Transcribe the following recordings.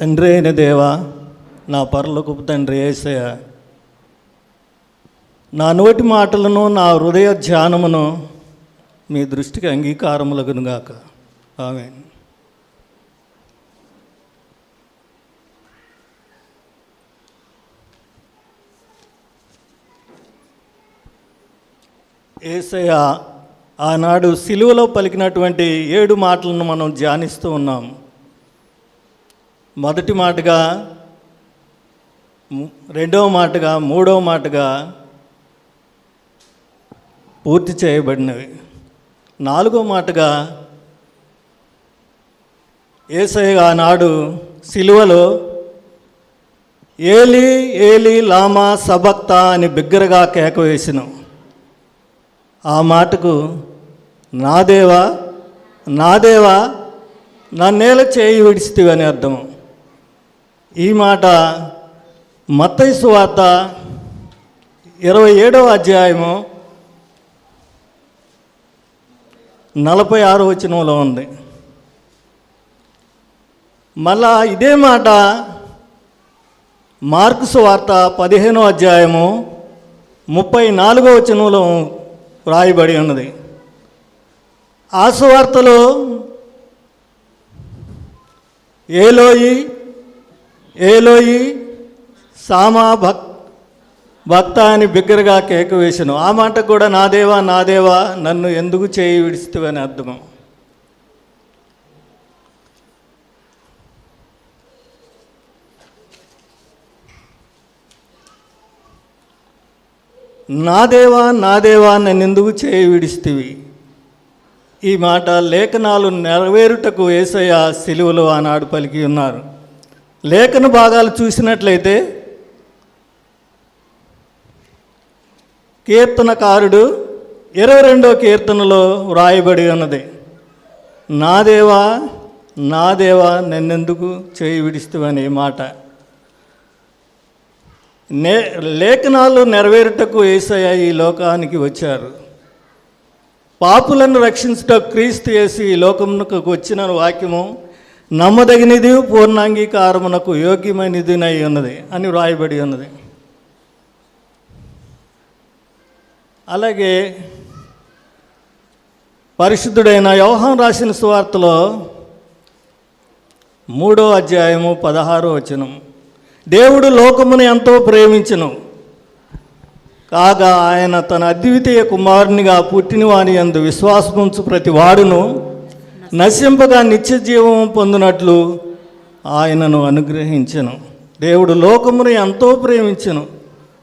తండ్రి అయిన దేవా నా పరలోకపు తండ్రి ఏసయ నా నోటి మాటలను నా హృదయ ధ్యానమును మీ దృష్టికి అంగీకారములగునుగాక ఆమె ఏసయ ఆనాడు సిలువలో పలికినటువంటి ఏడు మాటలను మనం ధ్యానిస్తూ ఉన్నాం. మొదటి మాటగా రెండవ మాటగా మూడవ మాటగా పూర్తి చేయబడినవి. నాలుగో మాటగా ఏసయ్య ఆనాడు సిలువలో ఏలి ఏలి లామా సబక్త అని బిగ్గరగా కేక వేసిన. ఆ మాటకు నా దేవా నా దేవా నన్నేల చేయి విడిచితివి అని అర్థం ఈ మాట మత్తయి వార్త ఇరవై ఏడవ అధ్యాయము నలభై ఆరు వచనంలో ఉంది. మళ్ళా ఇదే మాట మార్క్స్ వార్త పదిహేనో అధ్యాయము ముప్పై నాలుగో వచనంలో వ్రాయబడి ఉన్నది. ఆ ఏలోయి ఏలోయి సామా భక్ భక్త అని బిగ్గరగా కేక వేసాను. ఆ మాట కూడా నా దేవా నా దేవా నన్ను ఎందుకు చేయి విడిస్తువని అర్థం నా దేవా నా దేవా నన్ను ఎందుకు చేయి విడిస్తివి ఈ మాట లేఖనాలు నెరవేరుటకు ఏసయ్య సిలువలో ఆనాడు పలికి ఉన్నారు. లేఖన భాగాలు చూసినట్లయితే కీర్తనకారుడు ఇరవై రెండో కీర్తనలో వ్రాయబడి ఉన్నది. నా దేవా నా దేవా నన్నెందుకు చేయి విడిస్తువని మాట. నే లేఖనాలు నెరవేరుటకు ఏసయ్య ఈ లోకానికి వచ్చారు. పాపులను రక్షించుట క్రీస్తు వేసి ఈ లోకమునకు వచ్చిన వాక్యము నమ్మదగినది పూర్ణాంగీకారమునకు యోగ్యమైనదినై ఉన్నది అని వ్రాయబడి ఉన్నది. అలాగే పరిశుద్ధుడైన వ్యవహారం రాసిన సువార్తలో మూడో అధ్యాయము పదహారో వచనం దేవుడు లోకమును ఎంతో ప్రేమించను కాగా ఆయన తన అద్వితీయ కుమారునిగా పుట్టినవాని అందు విశ్వాసముంచు ప్రతి వాడును. నశింపగా నిత్య జీవం పొందినట్లు ఆయనను అనుగ్రహించను. దేవుడు లోకమును ఎంతో ప్రేమించను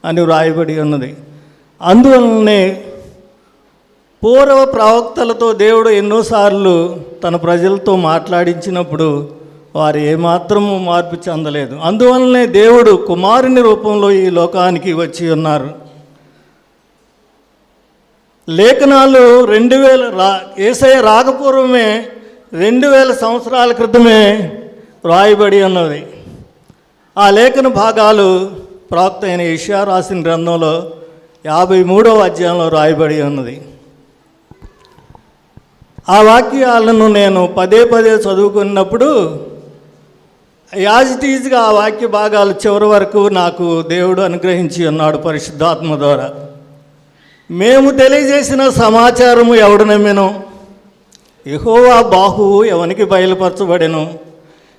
అని వ్రాయబడి ఉన్నది. అందువలనే పూర్వ ప్రవక్తలతో దేవుడు ఎన్నోసార్లు తన ప్రజలతో మాట్లాడించినప్పుడు వారు ఏమాత్రము మార్పు చెందలేదు. అందువలనే దేవుడు కుమారుని రూపంలో ఈ లోకానికి వచ్చి ఉన్నారు. లేఖనాలు రెండు వేల రా ఏసయ రాకపూర్వమే రెండు వేల సంవత్సరాల క్రితమే రాయబడి ఉన్నది. ఆ లేఖన భాగాలు ప్రాప్త అయిన ఇషా రాసిన గ్రంథంలో యాభై మూడవ అధ్యాయంలో రాయబడి ఉన్నది. ఆ వాక్యాలను నేను పదే పదే చదువుకున్నప్పుడు యాజ్ ఇట్ ఈజ్గా ఆ వాక్య భాగాలు చివరి వరకు నాకు దేవుడు అనుగ్రహించి ఉన్నాడు పరిశుద్ధాత్మ ద్వారా. మేము తెలియజేసిన సమాచారము ఎవడు నమ్మినో ఎహోవా బాహువు ఎవనికి బయలుపరచబడెను.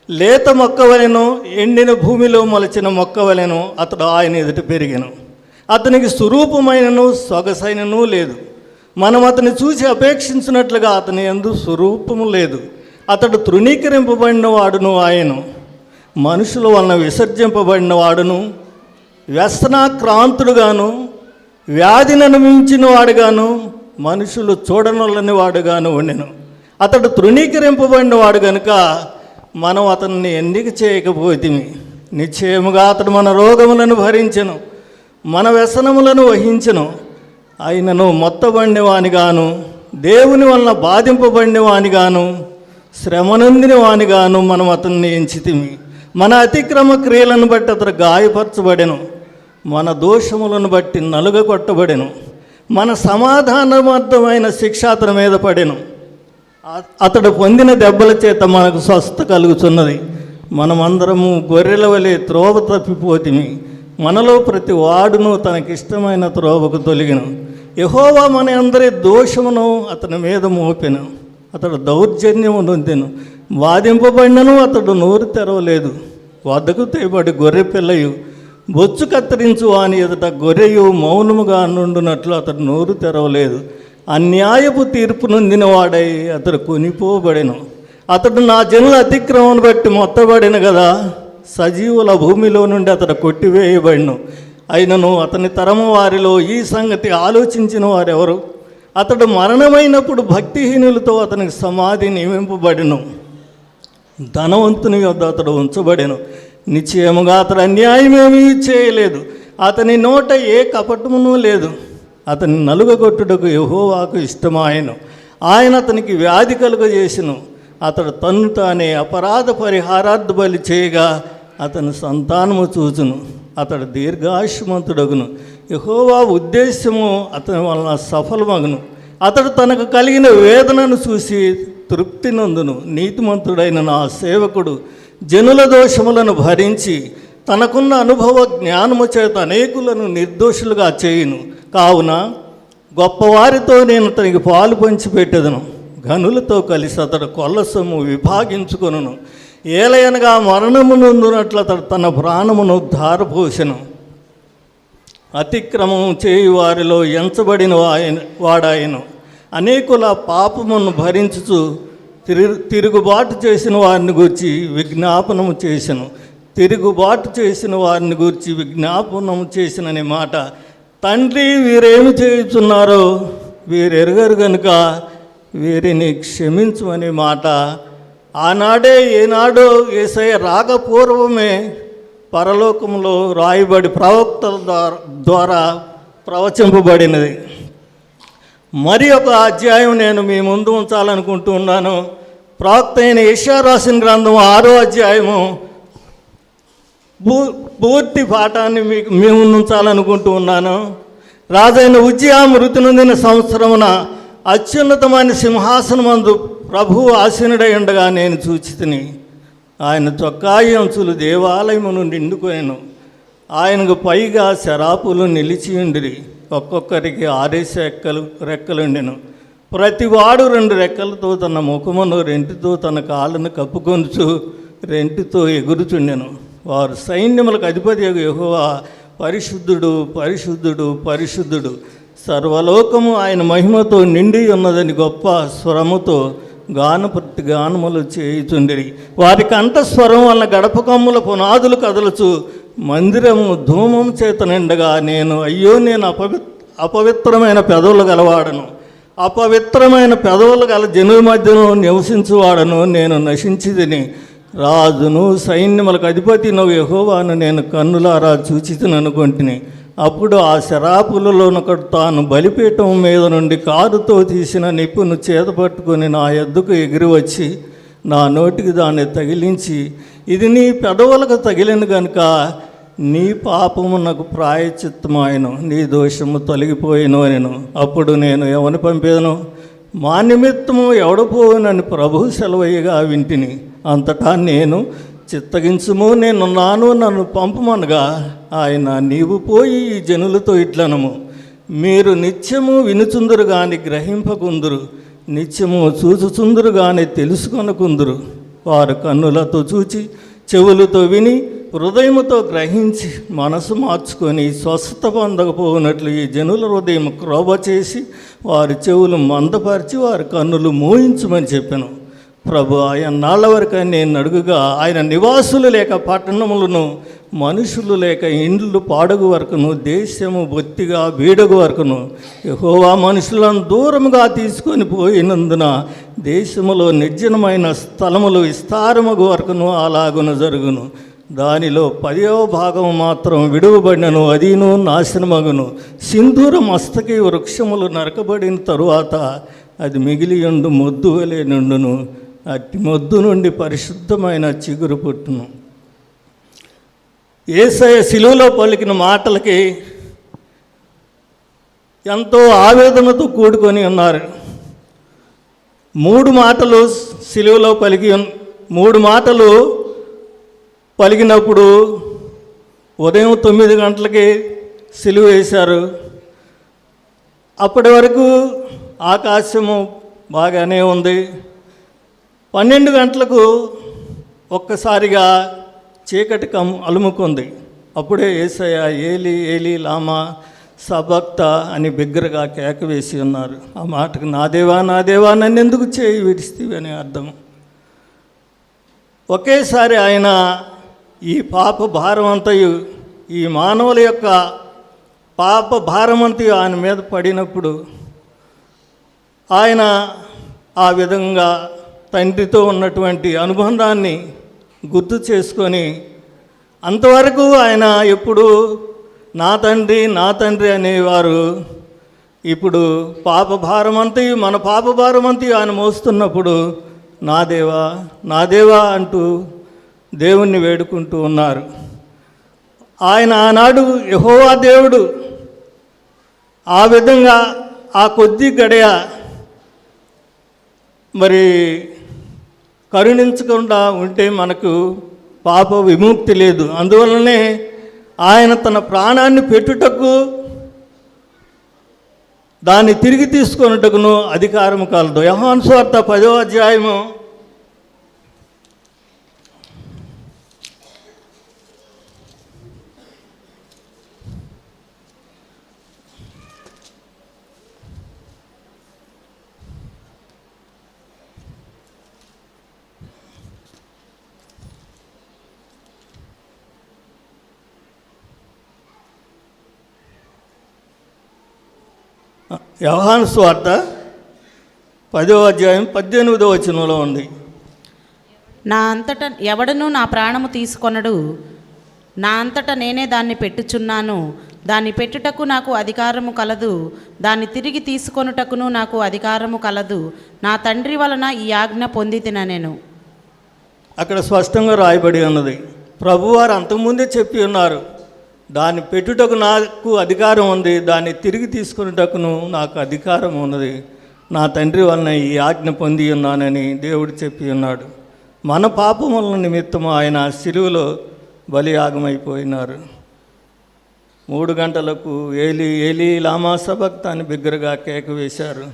లేత మొక్కవలెను ఎండిన భూమిలో మొలచిన మొక్కవలెను అతడు ఆయన ఎదుట పెరిగెను. అతనికి స్వరూపమైనను సొగసైనను లేదు. మనం అతని చూసి అపేక్షించినట్లుగా అతని ఎందు స్వరూపము లేదు. అతడు తృణీకరింపబడిన వాడును ఆయను. మనుషుల వలన విసర్జింపబడిన వాడును వ్యసనాక్రాంతుడుగాను వ్యాధిని అనుభవించిన వాడుగాను మనుషులు చూడనొల్లని వాడుగాను ఉండెను. అతడు తృణీకరింపబడిన వాడు కనుక మనం అతన్ని ఎన్నిక చేయకపోతిమి. నిశ్చయముగా అతడు మన రోగములను భరించను మన వ్యసనములను వహించెను. అయినను మొత్తబడినవానిగాను దేవుని వలన బాధింపబడిన శ్రమనందిన వానిగాను మనం అతన్ని ఎంచితిమి. మన అతిక్రమ క్రియలను బట్టి అతడు గాయపరచబడెను మన దోషములను బట్టి నలుగ కొట్టబడెను మన సమాధానమర్థమైన శిక్ష అతని మీద పడెను. అతడు పొందిన దెబ్బల చేత మనకు స్వస్థ కలుగుతున్నది మనమందరము గొర్రెల వలె త్రోవ తప్పిపోతిమి. మనలో ప్రతి వాడును తనకిష్టమైన త్రోవకు తొలిగిన. యహోవా మన అందరి దోషమును అతని మీద మోపెను. అతడు దౌర్జన్యము నొందెను. వాదింపబడినను అతడు నోరు తెరవలేదు. వద్దకు తేబడి గొర్రె పిల్లయు. బొచ్చు కత్తిరించు వాని ఎదుట గొర్రెయు మౌనముగా నుండునట్లు అతడు నోరు తెరవలేదు. అన్యాయపు తీర్పు నొందినవాడై అతడు కొనిపోబడెను. అతడు నా జనుల అతిక్రమను బట్టి మొత్తబడిన కదా సజీవుల భూమిలో నుండి అతడు కొట్టివేయబడిను. అయినను అతని తరము వారిలో ఈ సంగతి ఆలోచించిన వారెవరు? అతడు మరణమైనప్పుడు భక్తిహీనులతో అతనికి సమాధి నియమింపబడిను. ధనవంతుని యొద్ద అతడు ఉంచబడెను. నిశ్చయముగా అతడు అన్యాయమేమీ చేయలేదు. అతని నోట ఏ కపటమును లేదు. అతని నలుగగొట్టుటకు యహోవాకు ఇష్టమాయను. ఆయన అతనికి వ్యాధి కలుగజేసెను. అతడు తన్ను తానే అపరాధ పరిహారార్థ బలి చేయగా అతని సంతానము చూచును. అతడు దీర్ఘాయుష్మంతుడగును. యహోవా ఉద్దేశము అతని వలన సఫలమగును. అతడు తనకు కలిగిన వేదనను చూసి తృప్తి నందును. నీతిమంతుడైన నా సేవకుడు జనుల దోషములను భరించి తనకున్న అనుభవ జ్ఞానము చేత అనేకులను నిర్దోషులుగా చేయును. కావున గొప్పవారితో నేను అతనికి పాలు పంచిపెట్టేదను గనులతో కలిసి అతడు కొల్ల సొమ్ము విభాగించుకొనును. ఏలయనగా మరణము నొందునట్లు అతడు తన ప్రాణమును ధారపోసెను. అతిక్రమం చేయి వారిలో ఎంచబడిన ఆయన వాడాయను. అనేకుల పాపమును భరించుచు తిరు తిరుగుబాటు చేసిన వారిని గురించి విజ్ఞాపనము చేసెను. తిరుగుబాటు చేసిన వారిని గురించి విజ్ఞాపనము చేసిననే మాట తండ్రి వీరేమి చేయుచున్నారో వీరెరగరు కనుక వీరిని క్షమించమనే మాట. ఆనాడే ఏనాడో ఏసయ్య రాకపూర్వమే పరలోకంలో రాయబడి ప్రవక్తల ద్వారా ద్వారా ప్రవచింపబడినది. మరి ఒక అధ్యాయం నేను మీ ముందు ఉంచాలనుకుంటున్నాను ప్రవక్త అయిన యెషయా రాసిన గ్రంథం ఆరో అధ్యాయము పూర్తి పాఠాన్ని మీకు మేము ఉంచాలనుకుంటూ ఉన్నాను. రాజైన ఉజ్జయా మృతి నొందిన సంవత్సరమున అత్యున్నతమైన సింహాసనమందు ప్రభువు ఆసీనుడై ఉండగా నేను చూచితిని. ఆయన చొక్కాయి అంచులు దేవాలయమును నిండుకొనెను. ఆయనకు పైగా శరాపులు నిలిచి ఉండిరి. ఒక్కొక్కరికి ఆరేసి రెక్కలు రెక్కలుండెను ప్రతివాడు రెండు రెక్కలతో తన ముఖమును రెంటితో తన కాళ్ళను కప్పుకొనుచు రెంటితో ఎగురుచుండెను. వారు సైన్యములకు అధిపతి యహోవా పరిశుద్ధుడు పరిశుద్ధుడు పరిశుద్ధుడు. సర్వలోకము ఆయన మహిమతో నిండి ఉన్నదని గొప్ప స్వరముతో గాన గానములు చేయుచుండిరి. వారి కంఠస్వరం వలన గడప కమ్ముల పునాదులు కదలుచు మందిరము ధూమం చేత నిండగా నేను అయ్యో నేను అపవి అపవిత్రమైన పెదవులు గలవాడను. అపవిత్రమైన పెదవులు గల జనుల మధ్యను నివసించువాడను నేను నశించిదిని రాజును సైన్యములకు అధిపతి నువ్వు యహోవాను నేను కన్నులారా చూచితననుకొంటిని అప్పుడు ఆ శరాపులలోనొకడు తాను బలిపీఠం మీద నుండి కారుతో తీసిన నిప్పును చేతపట్టుకొని నా ఎద్దుకు ఎగిరి వచ్చి నా నోటికి దాన్ని తగిలించి ఇది నీ పెదవులకు తగిలిన గనుక నీ పాపము నాకు ప్రాయచిత్తమాయను నీ దోషము తొలగిపోయిను నేను అప్పుడు నేను ఎవరిని పంపేదను? మా నిమిత్తము ఎవడపోవునని ప్రభు సెలవయ్యగా వింటిని. అంతటా నేను చిత్తగించుము నేనున్నాను నన్ను పంపమనగా ఆయన నీవు పోయి ఈ జనులతో ఇట్లనము. మీరు నిత్యము వినుచుందురు కానీ గ్రహింపకుందురు నిత్యము చూచుచుందురు కానీ తెలుసుకొనకుందురు. వారు కన్నులతో చూచి చెవులతో విని హృదయముతో గ్రహించి మనసు మార్చుకొని స్వస్థత పొందకపోనట్లు ఈ జనుల హృదయం క్రోభ చేసి వారి చెవులు మందపరిచి వారి కన్నులు మోయించమని చెప్పాను. ప్రభు ఆయన నాళ్ళ వరకు నేను అడుగుగా ఆయన నివాసులు లేక పట్టణములను మనుషులు లేక ఇండ్లు పాడుగు వరకును దేశము బొత్తిగా వీడగు వరకును యహోవా మనుషులను దూరముగా తీసుకొని పోయినందున దేశములో నిర్జనమైన స్థలములు విస్తారముగు వరకును అలాగున జరుగును. దానిలో పదవ భాగం మాత్రం విడువబడినను అదీను నాశనమగును. సింధూర మస్తకి వృక్షములు నరకబడిన తరువాత అది మిగిలియుండు ఉండు మొద్దువలే నుండును. అట్టి మొద్దు నుండి పరిశుద్ధమైన చిగురు పుట్టును. ఏసయ శిలువలో పలికిన మాటలకి ఎంతో ఆవేదనతో కూడుకొని ఉన్నారు. మూడు మాటలు సిలువలో పలికి మూడు మాటలు పలికినప్పుడు ఉదయం తొమ్మిది గంటలకి సిలువ వేశారు. అప్పటి వరకు ఆకాశము బాగానే ఉంది. పన్నెండు గంటలకు ఒక్కసారిగా చీకటి కమ్ అలుముకుంది. అప్పుడే ఏసయ్య ఏలి ఏలి లామా సభక్త అని బిగ్గరగా కేక వేసి ఉన్నారు. ఆ మాటకు నా దేవా నా దేవా నన్ను ఎందుకు చేయి విడిస్తీవి? అని అర్థం. ఒకేసారి ఆయన ఈ పాప భారం అంతయు ఈ మానవుల యొక్క పాప భారం అంతయు ఆయన మీద పడినప్పుడు ఆయన ఆ విధంగా తండ్రితో ఉన్నటువంటి అనుబంధాన్ని గుర్తు చేసుకొని అంతవరకు ఆయన ఎప్పుడు నా తండ్రి నా తండ్రి అనేవారు ఇప్పుడు పాప భారమంతయు మన పాప భారమంతయు ఆయన మోస్తున్నప్పుడు నా దేవా నా దేవా అంటూ దేవుణ్ణి వేడుకుంటూ ఉన్నారు. ఆయన ఆనాడు యహోవా దేవుడు. ఆ విధంగా ఆ కొద్ది గడియ మరి కరుణించకుండా ఉంటే మనకు పాప విముక్తి లేదు. అందువలనే ఆయన తన ప్రాణాన్ని పెట్టుటకు దాన్ని తిరిగి తీసుకొనుటకును అధికారం కలదు. యహాన్ స్వార్థ పదో అధ్యాయము యవహాను స్వార్థ పదో అధ్యాయం పద్దెనిమిదో వచనంలో ఉంది. నా అంతట ఎవడను నా ప్రాణము తీసుకొనడు. నా అంతట నేనే దాన్ని పెట్టుచున్నాను. దాన్ని పెట్టుటకు నాకు అధికారము కలదు. దాన్ని తిరిగి తీసుకొనుటకును నాకు అధికారము కలదు. నా తండ్రి వలన ఈ ఆజ్ఞ పొందితిన నేను. అక్కడ స్పష్టంగా రాయబడి ఉన్నది. ప్రభువారు అంతకుముందే చెప్పి ఉన్నారు. దాన్ని పెట్టుటకు నాకు అధికారం ఉంది దాన్ని తిరిగి తీసుకునేటకును నాకు అధికారం ఉన్నది. నా తండ్రి వలన ఈ ఆజ్ఞ పొంది ఉన్నానని దేవుడు చెప్పి ఉన్నాడు. మన పాపముల నిమిత్తం ఆయన సిలువలో బలియాగమైపోయినారు మూడు గంటలకు ఏలి ఏలి లామా సభక్త అని బిగ్గరగా కేక వేశారు.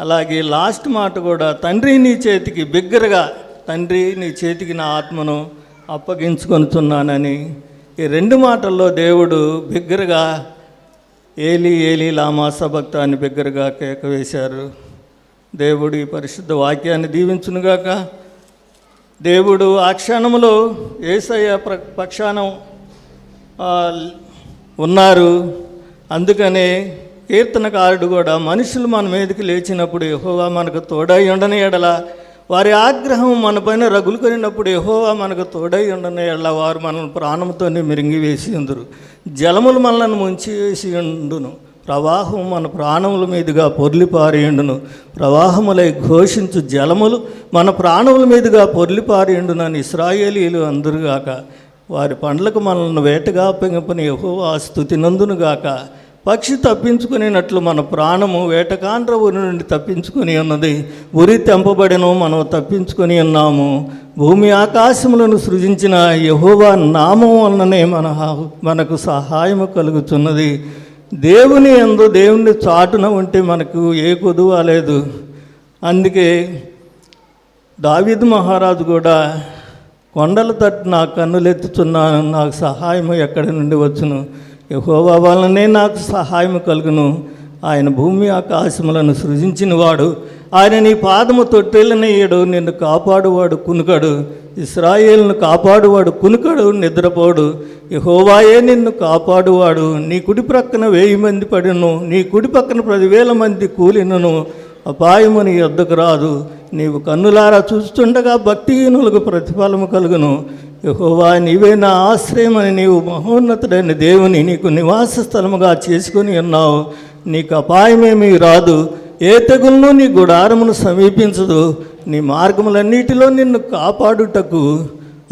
అలాగే లాస్ట్ మాట కూడా తండ్రి నీ చేతికి బిగ్గరగా తండ్రి నీ చేతికి నా ఆత్మను అప్పగించుకొనుతున్నానని ఈ రెండు మాటల్లో దేవుడు బిగ్గరగా ఏలి ఏలి లామా అని బిగ్గరగా కేక వేశారు. దేవుడు ఈ పరిశుద్ధ వాక్యాన్ని దీవించునుగాక. దేవుడు ఆ క్షణంలో ఏసయ్య ప్ర పక్షానం ఉన్నారు. అందుకనే కీర్తనకారుడు కూడా మనుషులు మన మీదకి లేచినప్పుడు యెహోవా మనకు తోడై ఉండని ఎడల వారి ఆగ్రహం మన పైన రగులుకొనినప్పుడు ఎహోవా మనకు తోడై ఉండని ఎడల వారు మనల్ని ప్రాణంతోనే మిరింగివేసి ఉందరు. జలములు మనల్ని ముంచి వేసి ఉండును. ప్రవాహం మన ప్రాణముల మీదుగా పొర్లిపారేయుండును ప్రవాహములై ఘోషించు జలములు మన ప్రాణముల మీదుగా పొర్లిపారియుండునని ఇస్రాయేలీలు అందరుగాక వారి పండ్లకు మనల్ని వేటగా పెంగపని యహోవా స్థుతి నందునుగాక పక్షి తప్పించుకునేటట్లు మన ప్రాణము వేటకాండ్ర ఉరి నుండి తప్పించుకొని ఉన్నది. ఉరి తెంపబడిను మనం తప్పించుకొని ఉన్నాము. భూమి ఆకాశములను సృజించిన యహోవా నామం వలననే మన మనకు సహాయము కలుగుతున్నది. దేవుని ఎందు దేవుని చాటున ఉంటే మనకు ఏ కొదువ లేదు. అందుకే దావిద్ మహారాజు కూడా కొండల తట్టు నా కన్నులెత్తుచున్నాను నాకు సహాయం ఎక్కడి నుండి వచ్చును? యహోవా వలనే నాకు సహాయం కలుగును. ఆయన భూమి ఆకాశములను సృజించినవాడు. ఆయన నీ పాదము తొట్టెళ్ళనయ్యడు నిన్ను కాపాడువాడు కునుకడు ఇస్రాయేల్ను కాపాడువాడు కునుకడు నిద్రపోడు. యహోవాయే నిన్ను కాపాడువాడు. నీ కుడి ప్రక్కన వెయ్యి మంది పడిను. నీ కుడి పక్కన పదివేల మంది కూలినను. అపాయము నీ వద్దకు రాదు. నీవు కన్నులారా చూస్తుండగా భక్తిహీనులకు ప్రతిఫలము కలుగును. యహోవా నీవే నా ఆశ్రయమని నీవు మహోన్నతుడైన దేవుని నీకు నివాస స్థలముగా చేసుకొని ఉన్నావు. నీకు అపాయమేమీ రాదు. ఏ తెగులను నీ గుడారమును సమీపించదు. నీ మార్గములన్నిటిలో నిన్ను కాపాడుటకు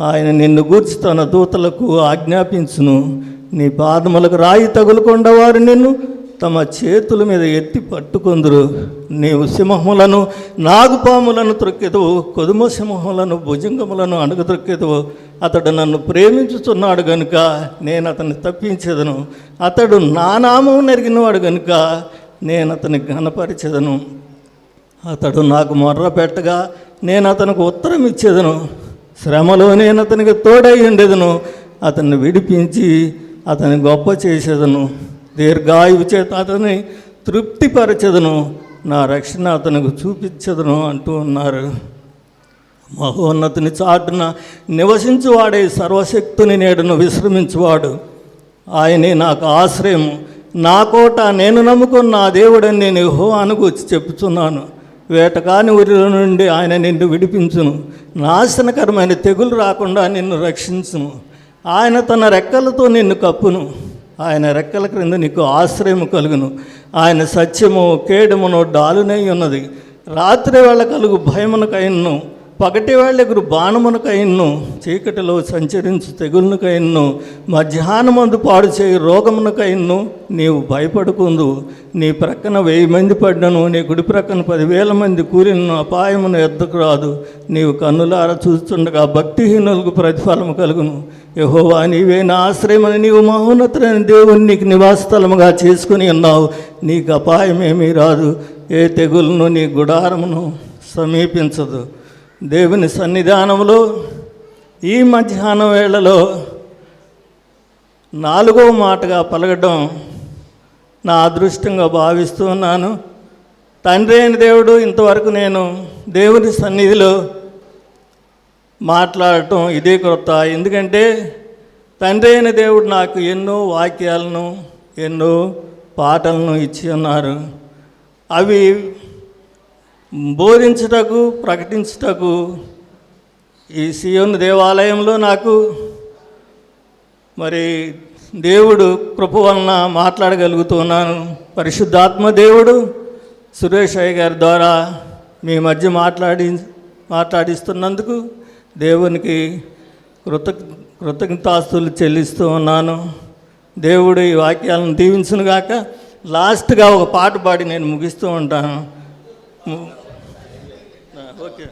ఆయన నిన్ను గూర్చి తన దూతలకు ఆజ్ఞాపించును. నీ పాదములకు రాయి తగులుకొండవారు నిన్ను తమ చేతుల మీద ఎత్తి పట్టుకొందురు. నీవు సింహములను నాగుపాములను త్రొక్కెదవు. కొదుమ సింహములను భుజంగములను అణుగు త్రొక్కెదవు అతడు నన్ను ప్రేమించుచున్నాడు గనుక నేను అతన్ని తప్పించేదను. అతడు నా నామం నెరిగినవాడు గనుక నేను అతని ఘనపరిచేదను. అతడు నాకు మొర్ర పెట్టగా నేను అతనికి ఉత్తరం ఇచ్చేదను. శ్రమలో నేను అతనికి తోడై ఉండేదను. అతన్ని విడిపించి అతని గొప్ప చేసేదను. దీర్ఘాయువు చేత అతని తృప్తిపరచదును నా రక్షణ అతనికి చూపించదును అంటూ ఉన్నారు. మహోన్నతిని చాటున నివసించువాడే సర్వశక్తుని నేడును విశ్రమించువాడు. ఆయనే నాకు ఆశ్రయం. నా కోట నేను నమ్ముకున్న నా దేవుడని నేను హో అనుకూర్చి చెప్పుచున్నాను. వేటకాని ఊరిలో నుండి ఆయన నిన్ను విడిపించును. నాశనకరమైన తెగులు రాకుండా నిన్ను రక్షించును. ఆయన తన రెక్కలతో నిన్ను కప్పును. ఆయన రెక్కల క్రింద నీకు ఆశ్రయము కలుగును. ఆయన సత్యము కేడమును డాలునై ఉన్నది. రాత్రి వేళ కలుగు భయమునకైన్ను పగటి వేళ ఎగురు బాణమునకైన్ను చీకటిలో సంచరించు తెగులనుకైన్ను మధ్యాహ్నమందు పాడు చేయి రోగమునకైన్ను నీవు భయపడుకుందు. నీ ప్రక్కన వెయ్యి మంది పడ్డను నీ గుడి ప్రక్కన పదివేల మంది కూలిన అపాయమును ఎద్దకు రాదు. నీవు కన్నులార చూస్తుండగా భక్తిహీనులకు ప్రతిఫలము కలుగును. యహోవా నీవే నా ఆశ్రయమని నీవు మహోన్నతులైన దేవుని నీకు నివాసస్థలముగా చేసుకుని ఉన్నావు. నీకు అపాయమేమీ రాదు. ఏ తెగులను నీ గుడారమును సమీపించదు. దేవుని సన్నిధానంలో ఈ మధ్యాహ్నం వేళలో నాలుగో మాటగా పలకడం నా అదృష్టంగా భావిస్తూ ఉన్నాను. తండ్రి అయిన దేవుడు ఇంతవరకు నేను దేవుని సన్నిధిలో మాట్లాడటం ఇదే కొత్త ఎందుకంటే తండ్రి అయిన దేవుడు నాకు ఎన్నో వాక్యాలను ఎన్నో పాటలను ఇచ్చి ఉన్నారు. అవి బోధించుటకు ప్రకటించుటకు ఈ సియోన్ దేవాలయంలో నాకు మరి దేవుడు కృప వలన మాట్లాడగలుగుతున్నాను. పరిశుద్ధాత్మ దేవుడు సురేష్ అయ్య గారి ద్వారా మీ మధ్య మాట్లాడి మాట్లాడిస్తున్నందుకు దేవునికి కృత కృతజ్ఞతాస్తులు చెల్లిస్తూ ఉన్నాను. దేవుడు ఈ వాక్యాలను దీవించునుగాక లాస్ట్గా ఒక పాట పాడి నేను ముగిస్తూ ఉంటాను. ము- ఓకే.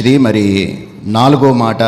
మంచిది మరి నాలుగో మాట